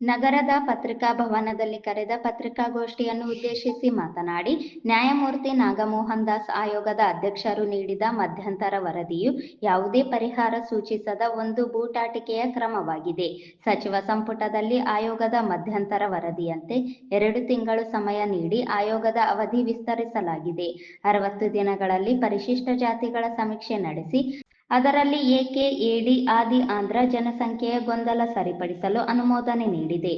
ನಗರದ ಪತ್ರಿಕಾ ಭವನದಲ್ಲಿ ಕರೆದ ಪತ್ರಿಕಾಗೋಷ್ಠಿಯನ್ನು ಉದ್ದೇಶಿಸಿ ಮಾತನಾಡಿ, ನ್ಯಾಯಮೂರ್ತಿ ನಾಗಮೋಹನ್ ದಾಸ್ ಆಯೋಗದ ಅಧ್ಯಕ್ಷರು ನೀಡಿದ ಮಧ್ಯಂತರ ವರದಿಯು ಯಾವುದೇ ಪರಿಹಾರ ಸೂಚಿಸದ ಒಂದು ಬೂಟಾಟಿಕೆಯ ಕ್ರಮವಾಗಿದೆ. ಸಚಿವ ಸಂಪುಟದಲ್ಲಿ ಆಯೋಗದ ಮಧ್ಯಂತರ ವರದಿಯಂತೆ ಎರಡು ತಿಂಗಳು ಸಮಯ ನೀಡಿ ಆಯೋಗದ ಅವಧಿ ವಿಸ್ತರಿಸಲಾಗಿದೆ. ಅರವತ್ತು ದಿನಗಳಲ್ಲಿ ಪರಿಶಿಷ್ಟ ಜಾತಿಗಳ ಸಮೀಕ್ಷೆ ನಡೆಸಿ ಅದರಲ್ಲಿ ಏಕೆ ಎಡಿ, ಆದಿ, ಆಂಧ್ರ ಜನಸಂಖ್ಯೆಯ ಗೊಂದಲ ಸರಿಪಡಿಸಲು ಅನುಮೋದನೆ ನೀಡಿದೆ.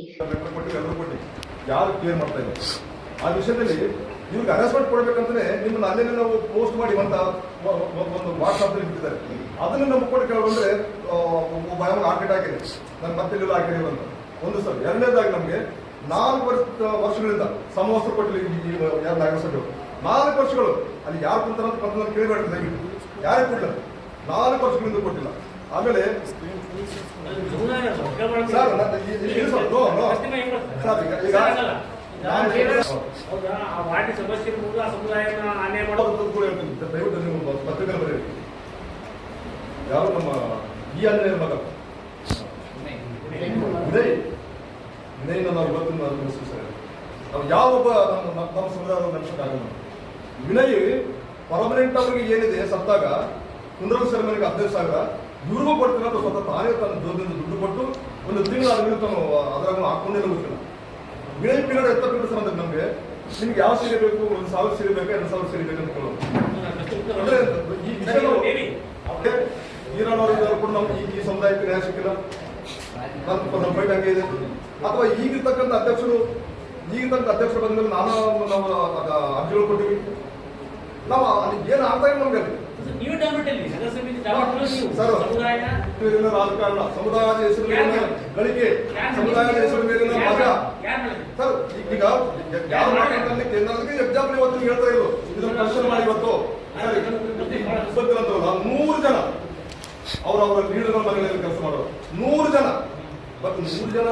ಆ ವಿಷಯದಲ್ಲಿ ಅಲ್ಲೇ ನಾವು ಪೋಸ್ಟ್ ಮಾಡಿ ಅಂತ ಒಂದು ವಾಟ್ಸಾಪ್ ಅದನ್ನ ನಮ್ಮ ಅಂತ. ಒಂದು ಸಲ, ಎರಡನೇದಾಗಿ ನಮಗೆ ನಾಲ್ಕು ವರ್ಷ ವರ್ಷಗಳಿಂದ ಸಮವಸ್ತ್ರ ಕೊಟ್ಟಲು ಯಾರು ನಾಗಸಭೆ ನಾಲ್ಕು ವರ್ಷಗಳು ಅಲ್ಲಿ ಯಾರು ಕೊಡ್ತಾರೆ ಅಂತ ಬಂದು ನಾನು ಕೇಳಬೇಡ ದಯವಿಟ್ಟು ನಾಲ್ಕು ವರ್ಷಗಳಿಂದ ಕೊಟ್ಟಿಲ್ಲ. ಆಮೇಲೆ ಪತ್ರಿಕೆ ಯಾರು ನಮ್ಮ ಈ ಆಂಜನೇಯರ ಮಗ ವಿನಯ್ ವಿನಯ್ನ ನಾವು ಇವತ್ತು ನಾವು ಗಮನಿಸ್ತೀವಿ ನಾವು ಯಾವ ಒಬ್ಬ ನಮ್ಮ ನಮ್ಮ ಸಮುದಾಯದ ನೆನಪಕ್ಕಾಗಲ್ಲ ವಿನಯ್ ಪರ್ಮನೆಂಟ್ ಅವ್ರಿಗೆ ಏನಿದೆ ಸತ್ತಾಗ ಕುಂದ್ರಲ್ ಸರ್ಮನಿಗೆ ಹದಿನೈದು ಸಾವಿರ. ಇವ್ರಿಗೂ ಕೊಡ್ತೀನಿ ಅಂತ ಸ್ವತಃ ತಾನೇ ತನ್ನ ಜೋಬದಿಂದ ದುಡ್ಡು ಕೊಟ್ಟು ಒಂದು ತಿಂಗಳು ಅದರಲ್ಲಿ ತಾನು ಅದ್ರಾಗ ಹಾಕೊಂಡೇ ಗೊತ್ತಿಲ್ಲ ಬಿಳಿ ಪೀರಿಯಡ್ ಎತ್ತ ಸರ್ ಅಂದ್ರೆ ನಮಗೆ. ನಿಮ್ಗೆ ಯಾವ ಸೀರೆ ಬೇಕು? ಒಂದು ಸಾವಿರ ಸೀರೆ ಬೇಕಾ? ಎರಡು ಸಾವಿರ ಸೀರೆ ಬೇಕು ಅಂತ ಕೇಳೋದು. ಅಂದ್ರೆ ಈ ಕೂಡ ನಮ್ಮ ಈ ಸಮುದಾಯಕ್ಕೆ ನ್ಯಾಯ ಸಿಕ್ಕಿಲ್ಲ. ನಮ್ಮ ಫೈಟ್ ಹಂಗೆ ಇದೆ. ಅಥವಾ ಈಗಿರ್ತಕ್ಕಂಥ ಅಧ್ಯಕ್ಷರು ಈಗಿರ್ತಕ್ಕಂಥ ಅಧ್ಯಕ್ಷರು ಬಂದ್ಮೇಲೆ ನಾನು ನಾವು ಅರ್ಜಿಗಳು ಕೊಟ್ಟಿವಿ. ನಾವು ಅದಕ್ಕೆ ಏನು ಆಗ್ತಾ ಇಲ್ಲ ನಮ್ಗೆ ಅಲ್ಲಿ. ನೀವು ಅಲ್ಲಿ ನೀವು ಸರ್. ರಾಜಕಾರಣ ಸಮುದಾಯದ ಹೆಸರು ಮೇಲಿನ ಗಳಿಕೆ ಸಮುದಾಯದ ಹೆಸರು ಮೇಲಿನ ಮಜ ಯಾರು ಸರ್ ಈಗ ಯಾವ ಮಾತಾಡ್ತಾರೆ ಕೇಂದ್ರಕ್ಕೆ ಎಕ್ಸಾಂಪಲ್ ಇವತ್ತು ಹೇಳ್ತಾ ಇದ್ರು ಇದನ್ನ ಕ್ವಶನ್ ಮಾಡಿ ಇವತ್ತು. ನೂರು ಜನ ಅವ್ರ ಅವರ ಲೀಡರ್ಗಳ ಮನೆಗಳಲ್ಲಿ ಕೆಲಸ ಮಾಡೋರು. ನೂರು ಜನ. ಬಟ್ ನೂರು ಜನ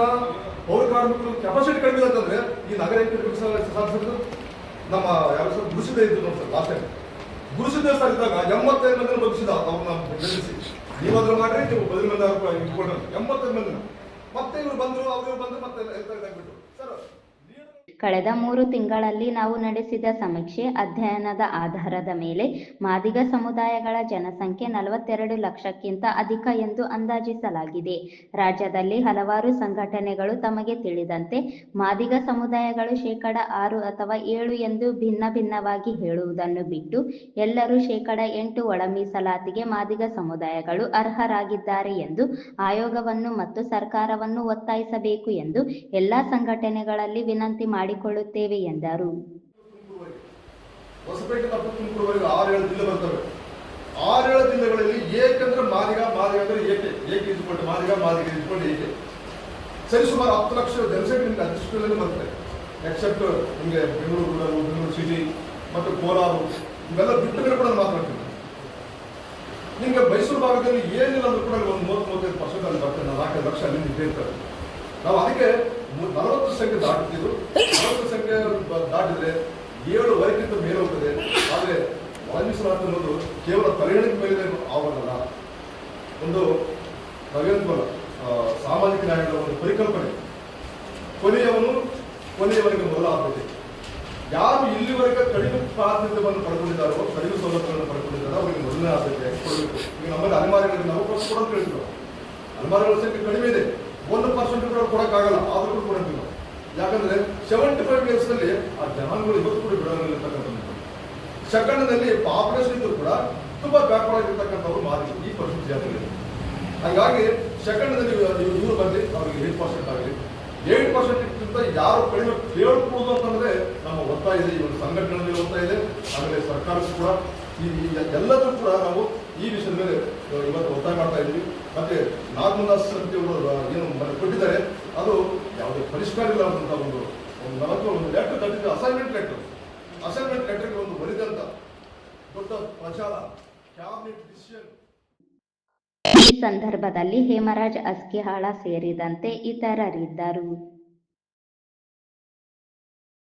ಪೌರ ಕಾರ್ಮಿಕರು ಕೆಪಾಸಿಟಿ ಕಡಿಮೆ ಅಂತಂದ್ರೆ ಈ ನಗರ ಸಾಧಿಸಿದ್ರು ನಮ್ಮ ಯಾವ ಸರ್ ಇದ್ರು ನೋಡಿ ಸರ್ ಲಾಸ್ಟ್ ಟೈಮ್. ಗುರುಸಿದ್ದೇ ಸರ್ ಇದ್ದಾಗ ಎಂಬತ್ತೈದು ಮಂದಿನ ಬದುಕಿಸಿದ ಅವ್ರನ್ನ ಬೆಳೆಸಿ ನೀವು ಅದ್ರ ಮಾಡ್ರಿ, ನೀವು ಬದಲು ಮಂದಿ ಇಟ್ಕೊಂಡ್ರೆ ಎಂಬತ್ತೈದು ಮಂದಿನ. ಮತ್ತೆ ಇವ್ರು ಬಂದರು, ಅವ್ರು ಬಂದರು, ಮತ್ತೆ ಇದಾಗ್ಬಿಟ್ಟು ಸರ್ ಕಳೆದ ಮೂರು ತಿಂಗಳಲ್ಲಿ ನಾವು ನಡೆಸಿದ ಸಮೀಕ್ಷೆ ಅಧ್ಯಯನದ ಆಧಾರದ ಮೇಲೆ ಮಾದಿಗ ಸಮುದಾಯಗಳ ಜನಸಂಖ್ಯೆ ನಲವತ್ತೆರಡು ಲಕ್ಷಕ್ಕಿಂತ ಅಧಿಕ ಎಂದು ಅಂದಾಜಿಸಲಾಗಿದೆ. ರಾಜ್ಯದಲ್ಲಿ ಹಲವಾರು ಸಂಘಟನೆಗಳು ತಮಗೆ ತಿಳಿದಂತೆ ಮಾದಿಗ ಸಮುದಾಯಗಳು ಶೇಕಡ ಆರು ಅಥವಾ ಏಳು ಎಂದು ಭಿನ್ನ ಭಿನ್ನವಾಗಿ ಹೇಳುವುದನ್ನು ಬಿಟ್ಟು ಎಲ್ಲರೂ ಶೇಕಡ ಎಂಟು ಒಳ ಮೀಸಲಾತಿಗೆ ಮಾದಿಗ ಸಮುದಾಯಗಳು ಅರ್ಹರಾಗಿದ್ದಾರೆ ಎಂದು ಆಯೋಗವನ್ನು ಮತ್ತು ಸರ್ಕಾರವನ್ನು ಒತ್ತಾಯಿಸಬೇಕು ಎಂದು ಎಲ್ಲಾ ಸಂಘಟನೆಗಳಲ್ಲಿ ವಿನಂತಿ ಮಾಡಿಕೊಳ್ಳುತ್ತೇವೆ ಎಂದರು. ಹೊಸಪೇಟೆ ಮತ್ತು ತುಮಕೂರುವರೆಗೆ ಆರು ಏಳು ಜಿಲ್ಲೆ ಬರ್ತವೆ. ಆರು ಏಳು ಜಿಲ್ಲೆಗಳಲ್ಲಿ ಏಕೆಂದ್ರೆ ಮಾದಿಗ ಮಾದಿಗ ಅಂದ್ರೆ ಏಕೆ? ಏಕೆ ಇದ್ಕೊಂಡು ಮಾದಿಗ ಮಾದಿಗ ಇದ್ಕೊಂಡು ಏಕೆ? ಸರಿ, ಸುಮಾರು ಹತ್ತು ಲಕ್ಷ ಜನಸಂಖ್ಯೆ ಅದಿಷ್ಟಲ್ಲಿ ಬರುತ್ತೆ ಎಕ್ಸೆಪ್ಟ್ ನಿಮಗೆ ಬೆಂಗಳೂರು ಬೆಂಗಳೂರು ಸಿಟಿ ಮತ್ತು ಕೋಲಾರ, ಇವೆಲ್ಲ ಬಿಟ್ಟು ಕೂಡ ನಾನು ಮಾತಾಡ್ತೀನಿ ನಿಮಗೆ ಮೈಸೂರು ಭಾಗದಲ್ಲಿ ಏನಿಲ್ಲ ಅಂದ್ರೂ ಕೂಡ ಒಂದು ಮೂವತ್ತು ಮೂವತ್ತೈದು ಪರ್ಸೆಂಟ್ ಅಲ್ಲಿ ಬರ್ತದೆ. ನಾಲ್ಕೈದು ಲಕ್ಷ ಅಲ್ಲಿಂದ ಇದ್ದೇ ನಾವು ಅದಕ್ಕೆ ನಲವತ್ತು ಸಂಖ್ಯೆ ದಾಟುತ್ತಿದ್ದು ನಲವತ್ತು ಸಂಖ್ಯೆ ದಾಟಿದ್ರೆ ಏಳು ವರೆಗಿಂತ ಮೇಲೆ ಹೋಗ್ತದೆ. ಆದರೆ ವಾಲ್ಮೀಸಲಾಟ ಅನ್ನೋದು ಕೇವಲ ಪರಿಗಣನೆ ಮೇಲೆ ಆಗೋದಲ್ಲ. ಒಂದು ನಾವೇನ್ಬೋಲ್ಲ ಸಾಮಾಜಿಕ ನ್ಯಾಯದ ಒಂದು ಪರಿಕಲ್ಪನೆ. ಕೊನೆಯವನು ಕೊನೆಯವನಿಗೆ ಮೊದಲ ಆದ್ಯತೆ. ಯಾರು ಇಲ್ಲಿವರೆಗೆ ಕಡಿಮೆ ಪ್ರಾತಿನಿಧ್ಯವನ್ನು ಪಡ್ಕೊಂಡಿದ್ದಾರೋ, ಕಡಿಮೆ ಸೌಲಭ್ಯಗಳನ್ನು ಪಡ್ಕೊಂಡಿದ್ದಾರೋ, ಅವರಿಗೆ ಮೊದಲನೇ ಆದ್ಯತೆ ಕೊಡಬೇಕು. ಈಗ ನಮ್ಮಲ್ಲಿ ಅಲೆಮಾರಿಗಳಿಗೆ ನಾವು ಕೊಡೋದು ಕೇಳಿದ್ರು ಅಲೆಮಾರಿಗಳ ಸಂಖ್ಯೆ ಕಡಿಮೆ ಇದೆ. ಒಂದು ಪರ್ಸೆಂಟ್ ಕೂಡ ಕೊಡೋಕ್ಕಾಗಲ್ಲ, ಆದರೂ ಕೂಡ ನಾವು ಯಾಕಂದ್ರೆ ಸೆವೆಂಟಿ ಫೈವ್ ಇಯರ್ಸ್ನಲ್ಲಿ ಆ ಜನಗಳು ಇವತ್ತು ಕೂಡ ಬಿಡೋದಿರತಕ್ಕಂಥದ್ದು ಸೆಕೆಂಡ್ನಲ್ಲಿ ಪಾಪ್ಯುಲೇಷನ್ ಇದ್ದರೂ ಕೂಡ ತುಂಬ ಬ್ಯಾಕ್ವರ್ಡ್ ಆಗಿರ್ತಕ್ಕಂಥವ್ರು ಮಾರಿ ಈ ಪರ್ಸೆಂಟ್ ಜಾತಿಗಳು ಹಾಗಾಗಿ ಸೆಕೆಂಡ್ನಲ್ಲಿ ಇವರು ಬರಲಿ, ಅವ್ರಿಗೆ ಏಟ್ ಪರ್ಸೆಂಟ್ ಆಗಲಿ. ಏಟ್ ಪರ್ಸೆಂಟ್ಗಿಂತ ಯಾರು ಕಡಿಮೆ ಕೇಳ್ಕೊಳ್ಳೋದು ಅಂತಂದರೆ ನಮ್ಮ ಒತ್ತಾಯ ಇದೆ ಒಂದು ಸಂಘಟನೆಗಳಲ್ಲಿ ಒತ್ತಾಯ ಇದೆ. ಆಮೇಲೆ ಸರ್ಕಾರ ಕೂಡ ಈ ಎಲ್ಲದೂ ಕೂಡ ನಾವು ಈ ವಿಷಯದ ಮೇಲೆ ಇವತ್ತು ಒತ್ತಾಯ ಮಾಡ್ತಾ ಇದ್ದೀವಿ. ಮತ್ತೆ ನಾಗಮದಾಸ್ ಸಮಿತಿಯವರು ಏನು ಕೊಟ್ಟಿದ್ದಾರೆ, ಅದು ಯಾವುದೇ ಪರಿಷ್ಕಾರ ಇಲ್ಲ ಅಂತ ಒಂದು ಒಂದು ಒಂದು ಲೆಟರ್ ಕಟ್ಟಿದ್ದು ಅಸೈನ್ಮೆಂಟ್ ಲೆಟರ್ ಅಸೈನ್ಮೆಂಟ್ ಲೆಟರ್ಗೆ ಒಂದು ಬರಿದಂತ ದೊಡ್ಡ ಪ್ರಚಾರ ಕ್ಯಾಬಿನೆಟ್ ಡಿಸಿಷನ್ ಈ ಸಂದರ್ಭದಲ್ಲಿ ಹೇಮರಾಜ್ ಅಸ್ಕಿಹಾಳ ಸೇರಿದಂತೆ ಇತರರಿದ್ದರು.